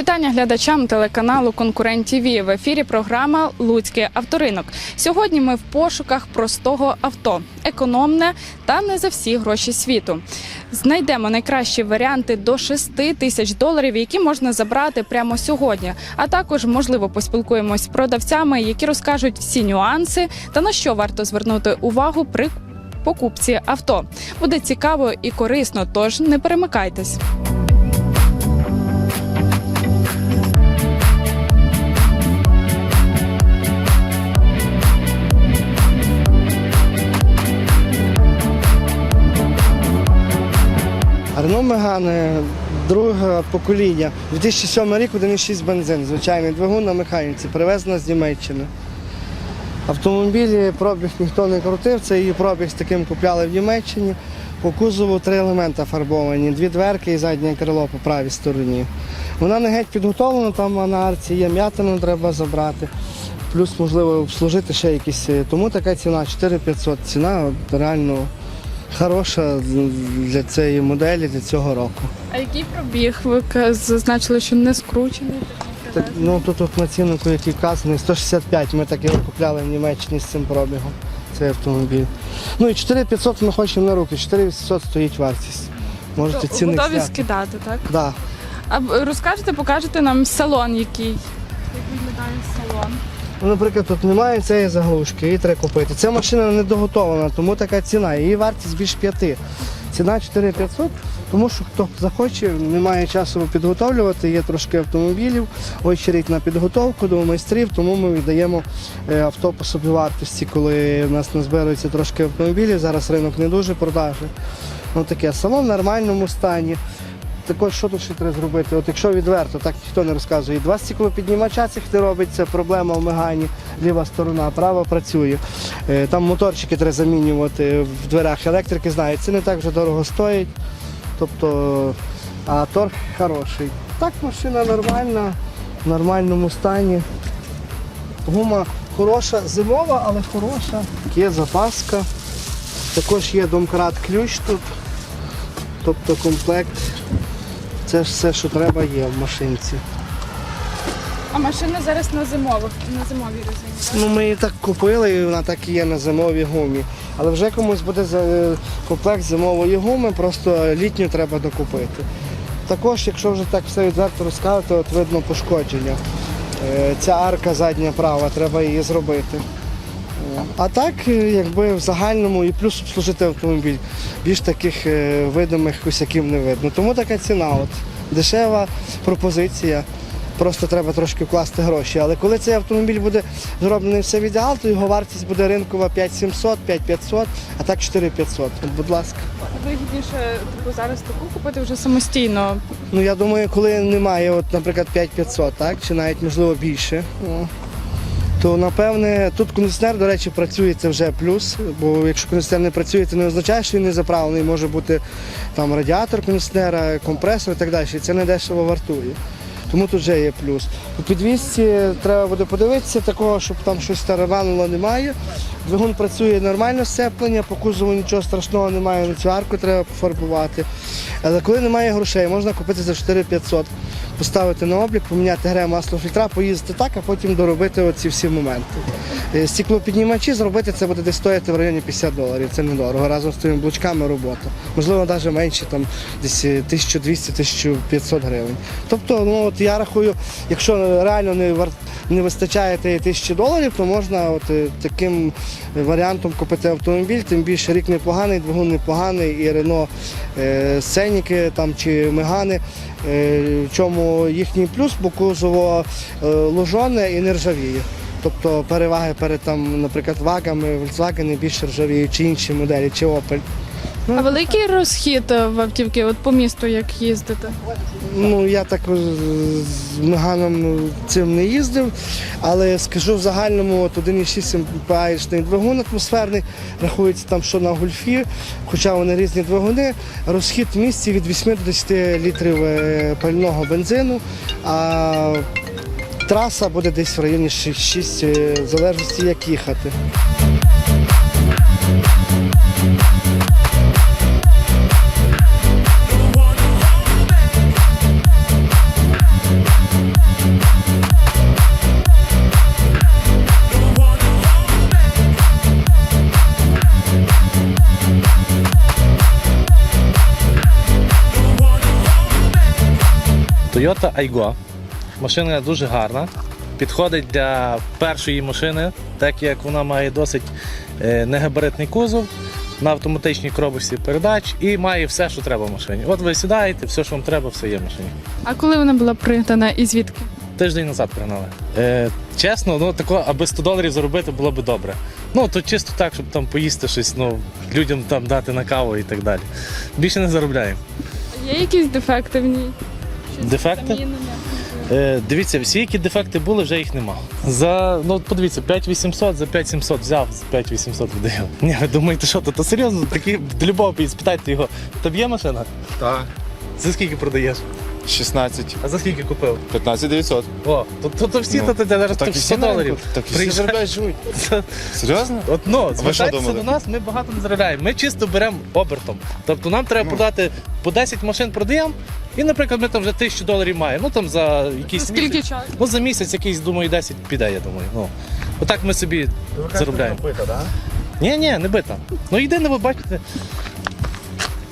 Вітання глядачам телеканалу Конкурент ТВ. В ефірі програма Луцький авторинок. Сьогодні ми в пошуках простого авто, економне та не за всі гроші світу. Знайдемо найкращі варіанти до 6 тисяч доларів, які можна забрати прямо сьогодні. А також можливо поспілкуємось з продавцями, які розкажуть всі нюанси та на що варто звернути увагу при покупці авто. Буде цікаво і корисно, тож не перемикайтесь. Рено Мегане, друге покоління. 2007 рік 1,6 бензин, звичайний двигун на механіці, привезена з Німеччини. Автомобілі пробіг ніхто не крутив, це її пробіг з таким купляли в Німеччині. По кузову три елемента фарбовані, дві дверки і заднє крило по правій стороні. Вона не геть підготовлена, там на арці є м'ятину, треба забрати. Плюс, можливо, обслужити ще якісь. е, Тому така ціна 4500. Ціна реально хороша для цієї моделі, для цього року. А який пробіг? Ви зазначили, що не скручений. Так, ну тут от на ціннику, який вказаний, 165. Ми так його купляли в Німеччині з цим пробігом. Цей автомобіль. Ну і 4500 ми хочемо на руки, 4800 стоїть вартість. Можете ціни Готові зняти. скидати, так? Да. А розкажете, покажете нам салон, який. Як виглядає салон? Ну, наприклад, тут немає цієї заглушки, її треба купити. Ця машина не доготовлена, тому така ціна. Її вартість більш 5. Ціна 4500, тому що хто захоче, немає часу підготовлювати, є трошки автомобілів, очередь на підготовку до майстрів, тому ми віддаємо е, авто по собівартості, коли в нас назбирується трошки автомобілів. Зараз ринок не дуже продажний. Ну таке салон в нормальному стані. Також що тут ще треба зробити? От якщо відверто, так ніхто не розказує. Два стеклопіднімача цих не робиться, проблема в мегані, ліва сторона, права працює. Е, Там моторчики треба замінювати в дверях. Електрики знають, це не так вже дорого стоїть. Тобто, а торг хороший. Так, машина нормальна, в нормальному стані. Гума хороша, зимова, але хороша. Є запаска. Також є домкрат ключ тут. Тобто комплект. Це ж все, що треба, є в машинці. А машина зараз на зимових, на зимовій резині. Ну, ми її так купили, і вона так і є на зимовій гумі. Але вже комусь буде за- комплект зимової гуми, просто літню треба докупити. Також, якщо вже так все відверто розказати, от видно пошкодження. Е, Ця арка задня права, треба її зробити. А так, е, якби в загальному і плюс обслужити автомобіль. Більш таких е, видимих косяків не видно. Тому така ціна. От. Дешева пропозиція. Просто треба трошки вкласти гроші. Але коли цей автомобіль буде зроблений все в ідеал, то його вартість буде ринкова 5700, 5500, а так 4500. От, будь ласка. Вигідніше типу, зараз таку купити вже самостійно. Ну я думаю, коли немає, от, наприклад, 5500, так, чи навіть можливо більше. То напевне тут кондиціонер, до речі, працює це вже плюс. Бо якщо кондиціонер не працює, це не означає, що він не заправлений. Може бути там радіатор кондиціонера, компресор і так далі. І це не дешево вартує. Тому тут вже є плюс. У підвісці треба буде подивитися, такого, щоб там щось таранануло, немає. Двигун працює нормально сцеплення, по кузову нічого страшного немає, на цю арку треба пофарбувати. Але коли немає грошей, можна купити за 4500, поставити на облік, поміняти гре масло фільтра, поїздити так, а потім доробити оці всі моменти. Е, Стеклопіднімачі зробити це буде десь стоїти в районі 50 доларів. Це недорого. Разом з тими блочками робота. Можливо, навіть менше, там десь 1200-1500 гривень. Тобто, ну от я рахую, якщо реально не вар... не вистачає тисячі доларів, то можна от е, таким варіантом купити автомобіль, тим більше рік непоганий, двигун непоганий, і Рено е, Сеніки там чи Мегани. Е, в чому їхній плюс, бо кузово лужоне і не ржавіє. Тобто переваги перед там, наприклад, вагами, Volkswagen більше ржавіють, чи інші моделі, чи Opel. А великий розхід е, в автівки, от по місту як їздити? Ну, я так з Меганом цим не їздив, але скажу в загальному от 1,6 МПА-шний двигун атмосферний, рахується там, що на гульфі, хоча вони різні двигуни, розхід в місті від 8 до 10 літрів е, пального бензину, а траса буде десь в районі 6, е, в залежності як їхати. Toyota Aygo. Машина дуже гарна. Підходить для першої машини, так як вона має досить е, негабаритний кузов на автоматичній коробочці передач і має все, що треба в машині. От ви сідаєте, все, що вам треба, все є в машині. А коли вона була пригнана і звідки? Тиждень назад пригнали. Е, чесно, ну тако, аби 100 доларів заробити було б добре. Ну, то чисто так, щоб там поїсти щось, ну, людям там дати на каву і так далі. Більше не заробляємо. Є якісь дефекти в ній? Дефекти? Е, дивіться, всі, які дефекти були, вже їх нема. За, ну, подивіться, 5800, за 5700 взяв, за 5800 видаю. Ні, ви думаєте, що то? То серйозно, такі до любого спитайте його. Тобі є машина? Так. За скільки продаєш? 16. А за скільки купив? 15 900. О, то, то, то всі, Ну, то, то, зараз Так то 100 доларів. Так і всі заробляють живуть. Серйозно? От, ну, звертайтеся до нас, ми багато не заробляємо. Ми чисто беремо обертом. Тобто нам треба Ну. продати по 10 машин продаємо, і, наприклад, ми там вже 1000 доларів маємо. Ну там за якийсь Скільки місяць. часу? Ну за місяць якийсь, думаю, 10 піде, я думаю. Ну, отак ми собі заробляємо. Ні, ні, не бита. Ну єдине, ви бачите,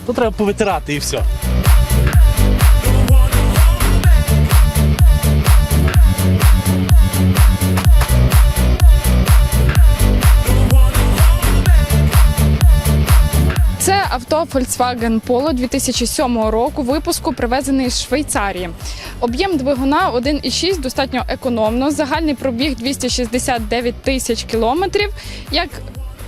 то треба повитирати і все. Авто Volkswagen Polo 2007 року випуску, привезений з Швейцарії. Об'єм двигуна 1,6 достатньо економно. Загальний пробіг 269 тисяч кілометрів. Як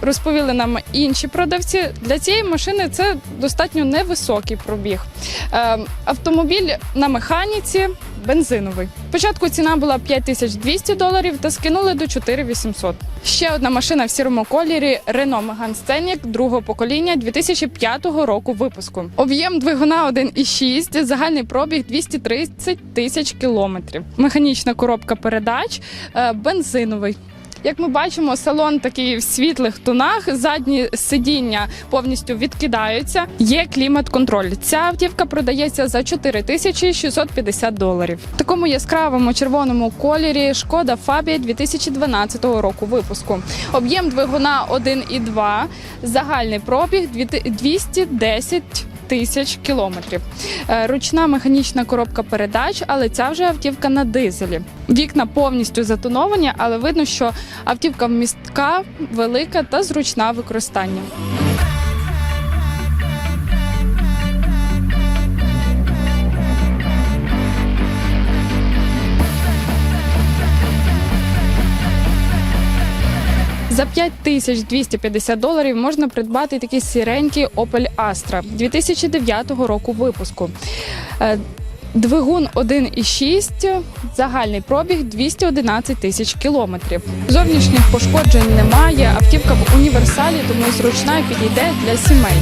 розповіли нам інші продавці, для цієї машини це достатньо невисокий пробіг. Е, автомобіль на механіці бензиновий. Спочатку ціна була 5200 доларів та скинули до 4800. Ще одна машина в сірому кольорі Renault Megane Scenic другого покоління 2005 року випуску. Об'єм двигуна 1,6, загальний пробіг 230 тисяч кілометрів. Механічна коробка передач, е, бензиновий. Як ми бачимо, салон такий в світлих тонах, задні сидіння повністю відкидаються. Є клімат-контроль. Ця автівка продається за 4650 доларів. В такому яскравому червоному кольорі шкода Фабія 2012 року випуску. Об'єм двигуна 1,2, загальний пробіг 210 тисяч кілометрів. Е, Ручна механічна коробка передач, але ця вже автівка на дизелі. Вікна повністю затоновані, але видно, що автівка вмістка, велика та зручна в використанні. За 5250 доларів можна придбати такий сіренький Opel Astra 2009 року випуску. Е, Двигун 1,6, загальний пробіг 211 тисяч кілометрів. Зовнішніх пошкоджень немає. Автівка в універсалі, тому зручна підійде для сімей.